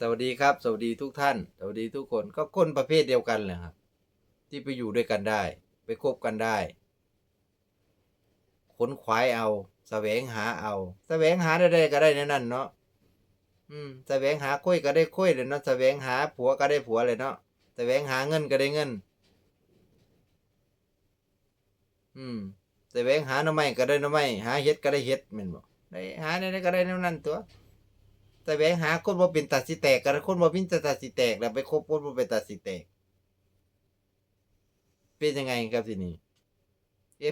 สวัสดีครับ สวัสดีทุกท่าน สวัสดีทุกคนก็คนประเภทเดียวกันแหละครับ ที่ไปอยู่ด้วยกันได้ ไปคบกันได้ขนขวายเอาแสวงหาเอาแสวงหาได้ก็ได้ในนั่นเนาะอืมแสวงหาคุยก็ได้คุยเลยเนาะแสวงหาผัวก็ได้ผัวเลยเนาะแสวงหาเงินก็ได้เงิน อืมแสวงหาหน่อไม้ก็ได้หน่อไม้หาเห็ดก็ได้เห็ดแม่นบ่ได้หาได้ก็ได้ในนั่นตัว แต่แหวงหาคนบ่เป็นตัดสิแตกกันคนบ่เป็นตัดสิแตก แล้วไปคบคนบ่เป็นตัดสิแตก เป็นยังไงครับทีนี้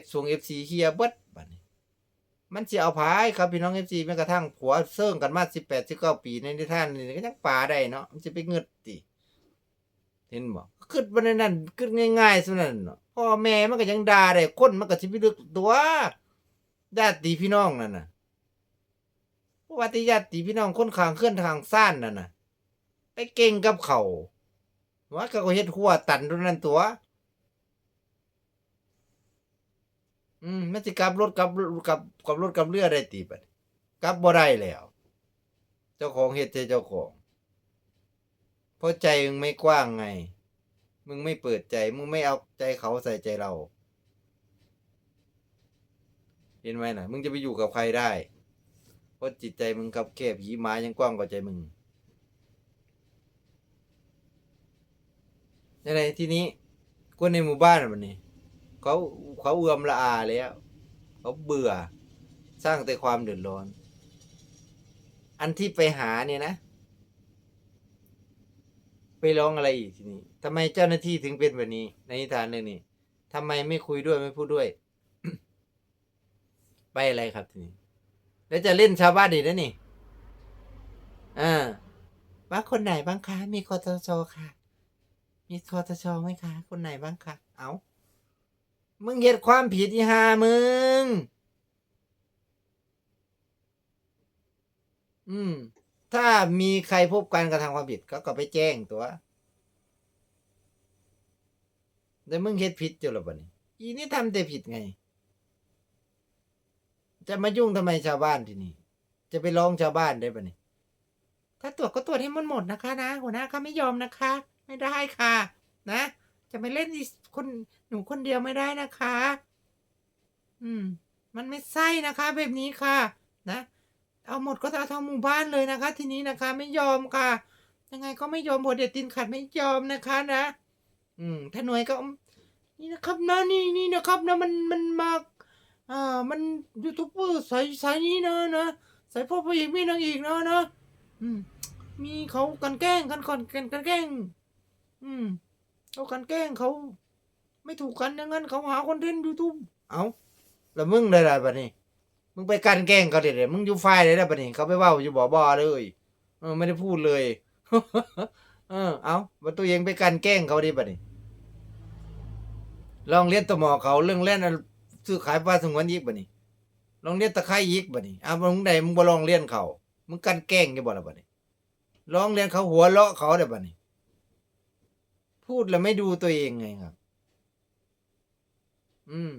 F ทรง FC เฮียเบิดบัดนี้ มันสิเอาพายครับพี่น้อง FC แม้กระทั่งผัวเซิ่งกันมา18 19ปีในนิทานนี่ก็ยังปาได้เนาะมันสิไปเงึดติเห็นบ่คิดบ่ในนั้นคิดง่ายๆซุนั้นเนาะพ่อแม่มันก็ยังด่าได้คนมันก็สิไปลึกตัวญาติพี่น้องนั่นน่ะ ว่าที่ญาติพี่น้องคนขางเคลื่อนทางซ่านนั่นน่ะ ไปเก่งกับเขาว่าเขาก็เฮ็ดหัวตันตรงนั้นตัว อืมมันสิกลับรถกลับกลับกลับรถกลับเรือได้ตีบัดกลับบ่ได้แล้ว เจ้าของเฮ็ดเจ้าของเพราะใจมึงไม่กว้างไง มึงไม่เปิดใจ มึงไม่เอาใจเขาใส่ใจเรา เห็นไหมน่ะมึงจะไปอยู่กับใครได้ ราะจิตใจมึงกับแค่ผีหมายังกว้างกว่าใจมึงยังไงทีนี้คนในหมู่บ้านมันนี่เขาเขาเอือมละอาแล้ว เขาเบื่อ สร้างแต่ความเดือดร้อน อันที่ไปหาเนี่ยนะ ไปร้องอะไรอีกทีนี้ทำไมเจ้าหน้าที่ถึงเป็นแบบนี้ ในนิทานเรื่องนี้ทำไมไม่คุยด้วยไม่พูดด้วย ไปอะไรครับทีนี้ แล้วจะเล่นชาวบ้านอีกนะนี่อ่าว่าคนไหนบ้างคะ มีคอทชค่ะ มีคอทชไหมคะ คนไหนบ้างคะ เอามึงเหตุความผิดอีหามึง อืม ถ้ามีใครพบการกระทำความผิดก็ก็ไปแจ้งตัวแต่มึงเฮ็ดผิดจุลบ่นี่อีนี่ทำแต่ผิดไง จะมายุ่งทำไมชาวบ้านที่นี่ จะไปร้องชาวบ้านได้ปะนี่ถ้าตรวจก็ตรวจให้มันหมดนะคะ นะ หัวหน้าเขาไม่ยอมนะคะ ไม่ได้ค่ะ นะ จะไปเล่นคนหนูคนเดียวไม่ได้นะคะ อืม มันไม่ใช่นะคะ แบบนี้ค่ะ นะเอาหมดก็เอาทั้งหมู่บ้านเลยนะคะ ทีนี้นะคะ ไม่ยอมค่ะ ยังไงก็ไม่ยอมบทเด็ดตินขัดไม่ยอมนะคะนะ อืมถ้าหน่วยก็ นี่นะครับนะนี่นี่นะครับนะมันมันมา อ่า มันยูทูบเบอร์สายสายนี้นะนะ สายพ่อพระเอกม่นางเอกนะนะอืม มีเขากันแกล้งกันก่อนกันกันแกล้ง อืมเขากันแกล้งเขาไม่ถูกกันอย่างนั้นเขาหาคอนเทนต์ยูทูบเอาแล้วมึงได้ไรปะนี่มึงไปกันแกล้งเขาเด็ดมึงอยู่ไฟเลยได้ปะนี่เขาไปว่าอยู่บ่อบอเลยเออไม่ได้พูดเลย เออ เอาว่าตัวเองไปกันแกล้งเขาดิปะนี่ลองเรียนตวหมอเขาเรื่องเล่น ซื้อขายปลาสงวนอีกบ่นี่ลองเรียนตะไคร้อีกบ่นี่อ้าวมึงใดมึงบ่ลองเรียนเขามึงกันแกล้งยู่บ่ล่ะบ่นี่ลองเรียนเขาหัวเราะเขาได้บ่นี่พูดแล้วไม่ดูตัวเองไงครับ อืม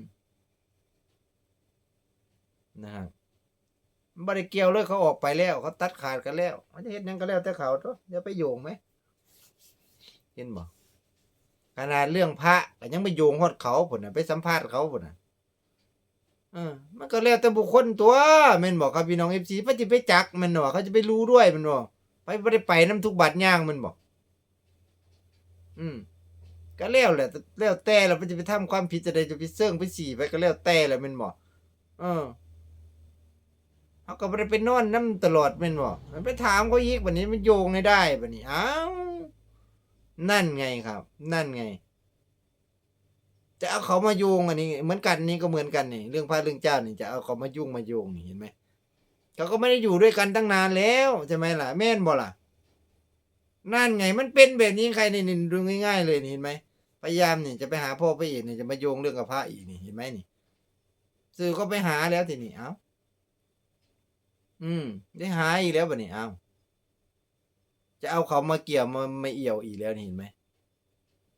นะครับมันบ่ได้เกียวเลยเขาออกไปแล้ว เขาตัดขาดกันแล้วมันจะเฮ็ดหยังก็แล้วแต่เขาตัวอย่าไปโยงไหม เห็นบ่ขนาดเรื่องพระก็ยังไปโยงฮอดเขาพุ่นน่ะไปสัมภาษณ์เขาพุ่นน่ะ เออมันก็แล้วแต่บุคคลตัวแม่นบอกครับพี่น้องเอฟซีไปจะไปจักแมันบอกเขาจะไปรู้ด้วยแมันบอกไปไม่ได้ไปน้ำทุกบัตรย่างมันบอก อืมก็แล้วแหละแล้วแต่เราจะไปทำความผิดจะได้จะไปเสื่องไปสี่ไปก็แล้วแต่แหละแมันบอกเออเขาก็ไม่ได้ไปนอนน้ำตลอดแมันบอกมันไปถามเขาอีกวันนี้มันโยงให้ได้แบันนี้อ้าวนั่นไงครับ นั่นไง จะเอาเขามาโยงอันนี้ เหมือนกันนี่ก็เหมือนกันนี่ เรื่องพระเรื่องเจ้านี่จะเอาเขามายุ่งมาโยงนี่เห็นไหมเขาก็ไม่ได้อยู่ด้วยกันตั้งนานแล้วใช่ไหมล่ะ แม่นบ่ล่ะนั่นไงมันเป็นแบบนี้ใครนี่นี่ดูง่ายๆเลยนี่เห็นไหมพยายามนี่จะไปหาพ่อพระเอกนี่จะมาโยงเรื่องกับพระอีกนี่เห็นไหมนี่ สื่อก็ไปหาแล้วทีนี้เอ้าอืม ได้หาอีกแล้วบ่นี่เอ้าจะเอาเขามาเกี่ยวมามาเอี่ยวอีกแล้วนี่เห็นไหม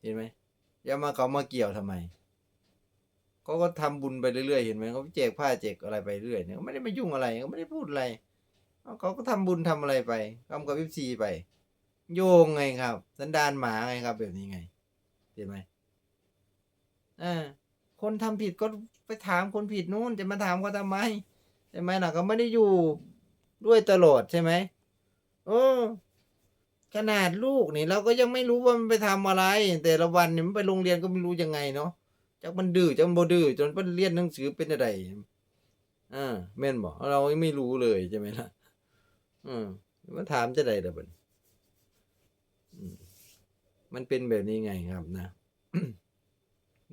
เห็นไหม อย่ามาเขามาเกี่ยวทำไมเขาก็ทำบุญไปเรื่อยๆเห็นไหมเขาแจกผ้าแจกอะไรไปเรื่อยเนี่ยเขาไม่ได้มายุ่งอะไรเขาไม่ได้พูดอะไรเขาก็ทำบุญทำอะไรไปทำกับวิซีไป โยงไงครับ สันดานหมาไงครับ แบบนี้ไงเห็นไหมอ่าคนทำผิดก็ไปถามคนผิดนู่นจะมาถามเขาทำไมใช่ไหมล่ะก็ไม่ได้อยู่ด้วยตลอดใช่ไหมโอ้ ขนาดลูกนี่เราก็ยังไม่รู้ว่ามันไปทำอะไร แต่ละวันเนี่ยมันไปโรงเรียนก็ไม่รู้ยังไงเนาะจากมันดื้อจากมันบ่ดื้อจนมันเรียนหนังสือเป็นอะไรอ่าแม่นบอกเราไม่รู้เลยใช่ไหมล่ะอืมมันถามจะได้แต่บัดอืมมันเป็นแบบนี้ไงครับนะ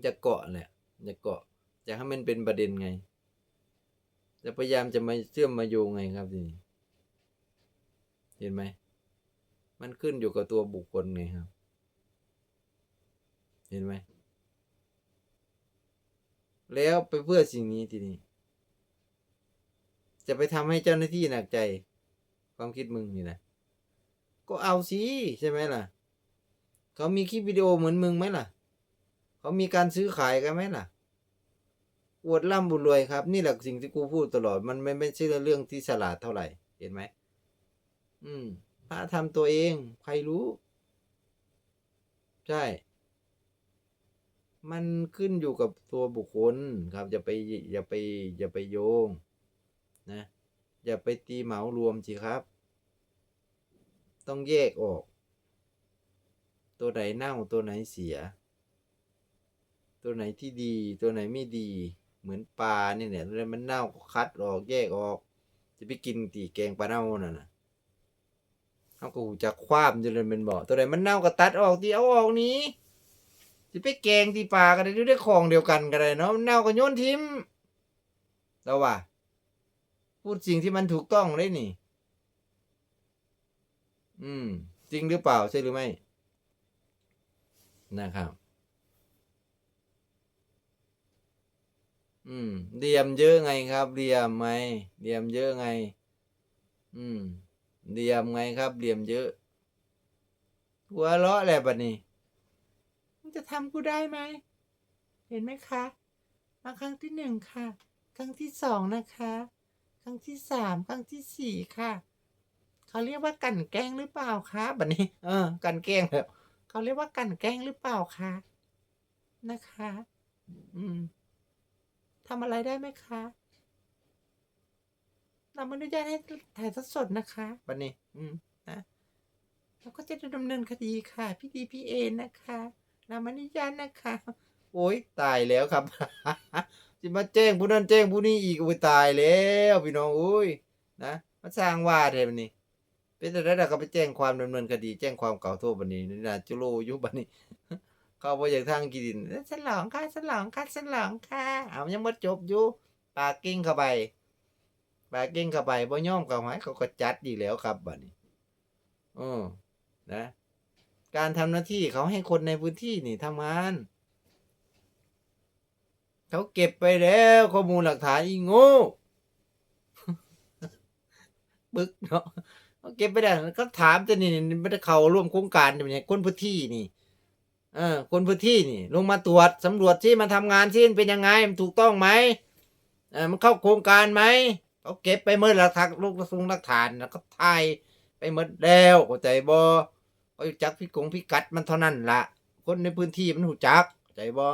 จะเกาะแหละจะเกาะจะให้มันเป็นประเด็นไงจะพยายามจะมาเชื่อมมาโยงไงครับทีนี้เห็นไหม มันขึ้นอยู่กับตัวบุคคลไงครับ เห็นไหม แล้วไปเพื่อสิ่งนี้ทีนี้ จะไปทำให้เจ้าหน้าที่หนักใจ ความคิดมึงนี่นะก็เอาสิใช่ไหมล่ะ เขามีคลิปวิดีโอเหมือนมึงไหมล่ะ เขามีการซื้อขายกันไหมล่ะอวดร่ำบุญรวยครับ นี่แหละสิ่งที่กูพูดตลอด มันไม่ไม่ใช่เรื่องที่ฉลาดเท่าไหร่ เห็นไหม อืม พระทำตัวเอง ใครรู้ ใช่ มันขึ้นอยู่กับตัวบุคคลครับ อย่าไปอย่าไปอย่าไปโยง นะ อย่าไปตีเหมารวมสิครับ ต้องแยกออก ตัวไหนเน่าตัวไหนเสีย ตัวไหนที่ดี ตัวไหนไม่ดี เหมือนปลาเนี่ยเนี่ยตัวไหนมันเน่าก็คัดออกแยกออก จะไปกินตีแกงปลาเน่าน่ะนะ เอาก็หูจะคว้ามจนเลยเป็นบ่อตัวไหนมันเน่าก็ตัดออกที่เอาออกนี้จะไปแกงที่ปลาก็ได้ด้วยของเดียวกันก็ได้เนาะมันเน่าก็โยนทิมแล้วว่าพูดสิ่งที่มันถูกต้องเลยนี่ อืม จริงหรือเปล่าใช่หรือไม่ นะครับ อืมเรียมเยอะไงครับเรียมไหมเรียมเยอะไง อืม เรียมไงครับเรียมเยอะ หัวเราะแหละบัดนี้มึงจะทำกูได้ไหม เห็นไหมคะมาครั้งที่หนึ่งค่ะ ครั้งที่สองนะคะ ครั้งที่สามครั้งที่สี่ค่ะ เขาเรียกว่ากันแกล้งหรือเปล่าคะบัดนี้ เออ กันแกล้งแล้วเขาเรียกว่ากันแกล้งหรือเปล่าคะนะคะ อืมทำอะไรได้ไหมคะ เราไม่อนุญาตให้ถ่ายทอดสดนะคะบัดนี้ อืมนะเราก็จะดำเนินคดีค่ะพี่ดีพี่เอนะคะ เราไม่อนุญาตนะคะ โอ้ยตายแล้วครับจะมาแจ้งผู้นั้นแจ้งผู้นี้อีกโอ้ยตายแล้วพี่น้องโอ้ยนะมาสร้างว่าเทมันนี้ เป็นอะไรเราก็ไปแจ้งความดำเนินคดี แจ้งความเก่าโทษบันนี้นี่นะจุโลอยุบันนี้เขาบอกอย่างทางกินฉลองค่ะฉลองค่ะฉลองค่ะ เอายังไม่จบอยู่ปากกิ้งเข้าไป ปากกิ้งเข้าไปบ่ย่อมกับหมายเขาก็จัดอีกแล้วครับบัดนี้อือนะ การทำหน้าที่เขาให้คนในพื้นที่นี่ทำงานเขาเก็บไปแล้วข้อมูลหลักฐานอีโง่บึกเนาะเขาเก็บไปได้ก็ถามจะนี่ไม่ได้เขาร่วมโครงการเนี่ยคนพื้นที่นี่เออคนพื้นที่นี่ ลงมาตรวจสำรวจที่มาทำงานที่เป็นยังไงมันถูกต้องไหมเออมันเข้าโครงการไหม เขาเก็บไปเมื่อหลักฐานลูกกระสุงหลักฐานแล้วก็ถ่ายไปหมดแล้วเข้าใจบ่เขาจักพี่กงพี่กัดมันเท่านั้นละคนในพื้นที่มันหูจักเข้าใจบ่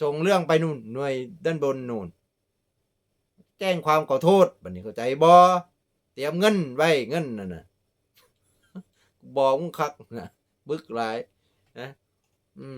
ส่งเรื่องไปนู่นหน่วยด้านบนนู่น แจ้งความขอโทษบัดนี้เข้าใจบ่เตรียมเงินไว้เงินนั่นน่ะบอกมึงคักนะบึกหลายนะอืม